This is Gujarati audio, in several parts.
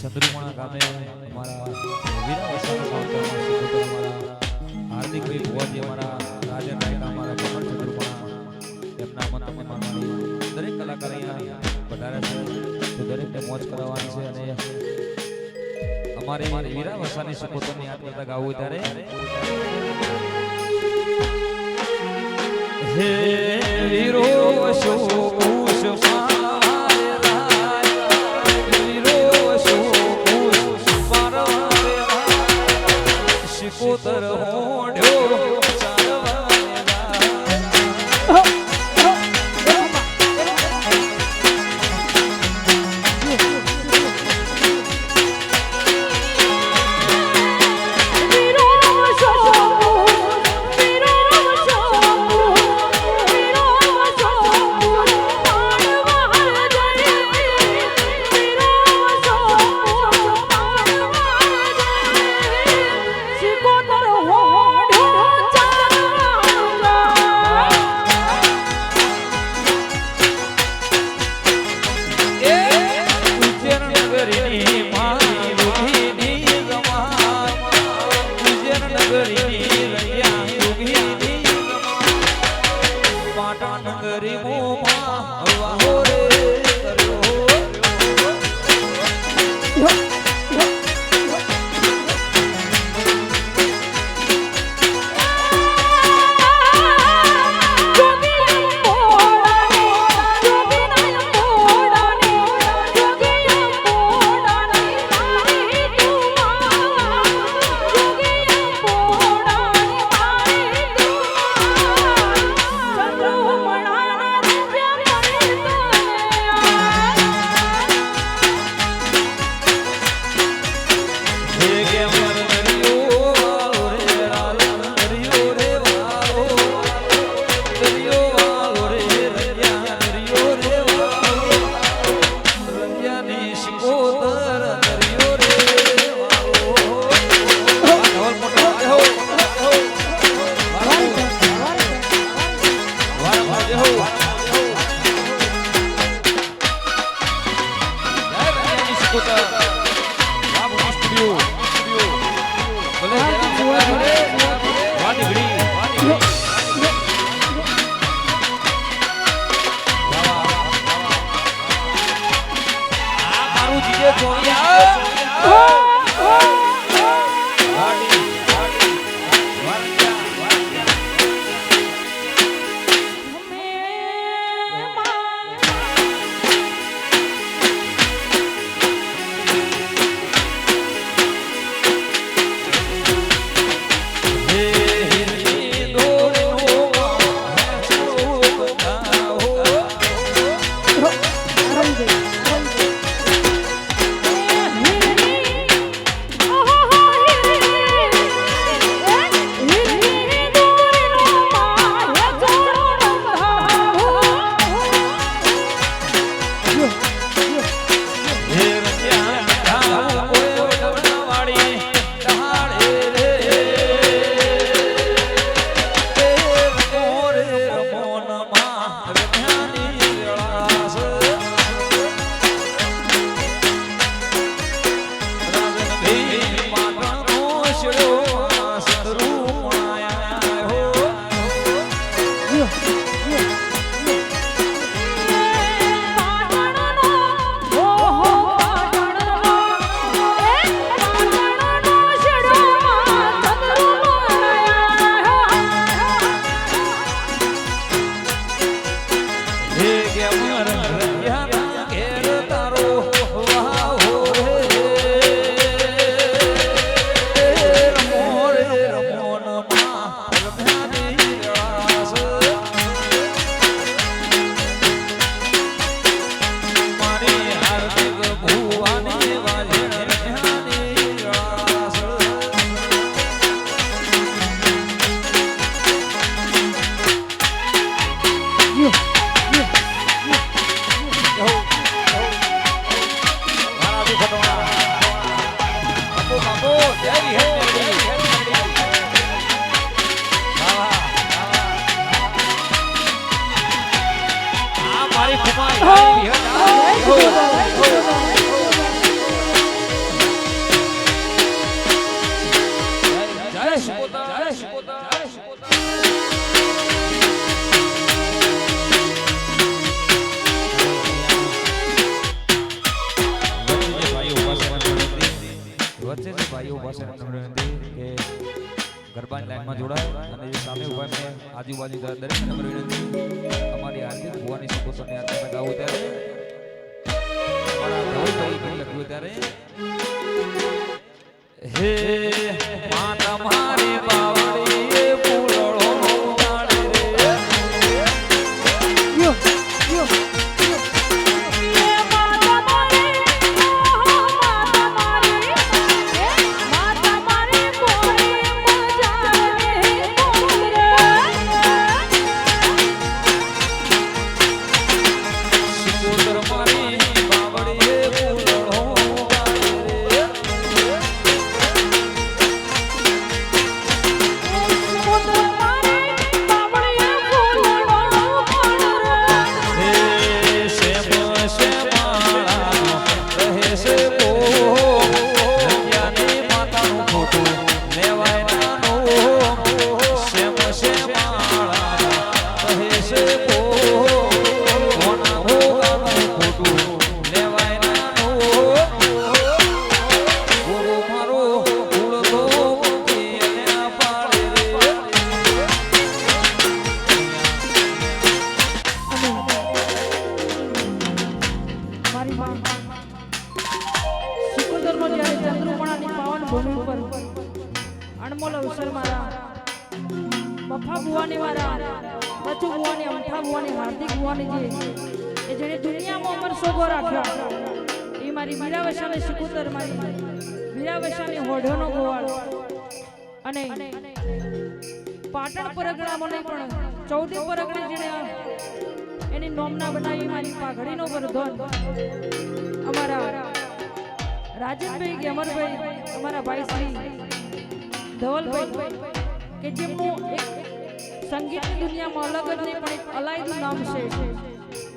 ચંદ્રુમણા ગામે અમારા વીરાવસાના સાંતરમણ અમારા હાર્દિકભાઈ ભુવાજી અમારા રાજન નાયક અમારા પવન ચંદ્રુમણા એમના મન માનવાની દરેક કલાકાર અહીંયા વધારે છે. તો દરેકને મોજ કરાવવાની છે અને અમારે વીરાવસાની સુકોતરની આત્મકથા ગાવું ત્યારે હે વીરો અશોક આજુબાજુ દરેક અમારી આરતી ભગવાનની સંકોચોની આરતી ગાવું ત્યારે. લખ્યું ત્યારે. હે બફા ભુવાની મારા રચુ ભુવાની અમઠા ભુવાની, હાર્દિક ભુવાની જે, એ જેણે દુનિયામાં અમર સોગો રાખ્યો. એ મારી મીરાવશાની સિકોતર મારી મીરાવશાની હોઢોનો ગોવાળ. અને પાટણ પરગણામાં નહીં પણ ચૌદે પરગણે જેણે એની નોમના બનાવી મારી પાઘડીનો વરધોન. અમારા રાજનભાઈ કે અમરભાઈ અમારા ભાઈ શ્રી ધવલભાઈ. કે જે એક સંગીતની દુનિયામાં અલગ જ નહીં, પણ એક અલાયદું નામ છે.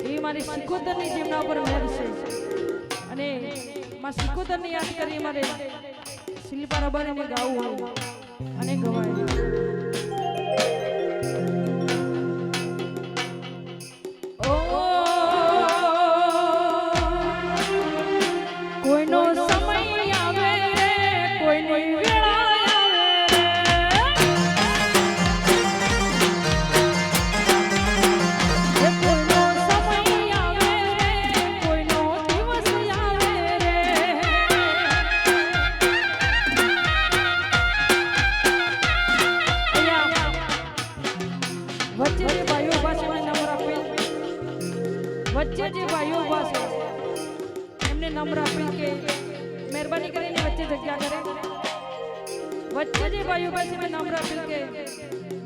એ મારી સિકોતરની જેમના ઉપર મહેર છે. અને માં સિકોતરની યાદ કરી મારે શિલ્પા રબારીને ગાવું અને ગવાય. વચ્ચે જે ભાઈઓ છે, એમને નંબર આપી કે મહેરબાની કરીને વચ્ચે જગ્યા કરે. વચ્ચે જે ભાઈઓ પાસે મેં નંબર આપેલ કે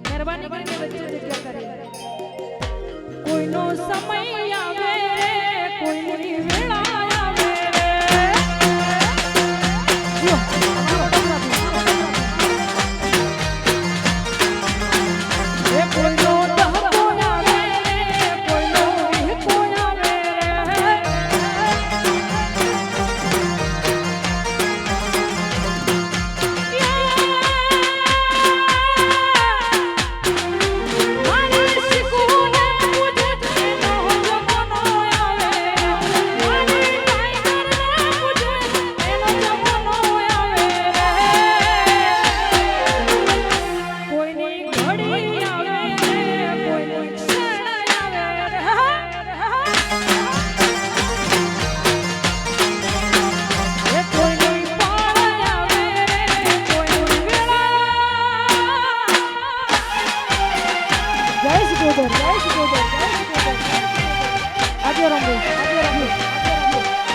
મહેરબાની કરીને વચ્ચે જગ્યા કરે. કોઈનો સમય આવે, કોઈની વેળા ગોદર આજે રમો આજે રમો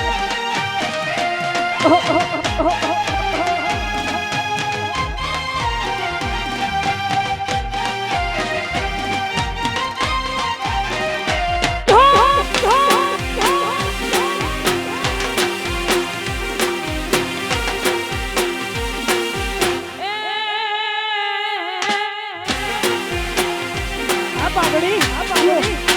આ પાઘડી આ પાઘડી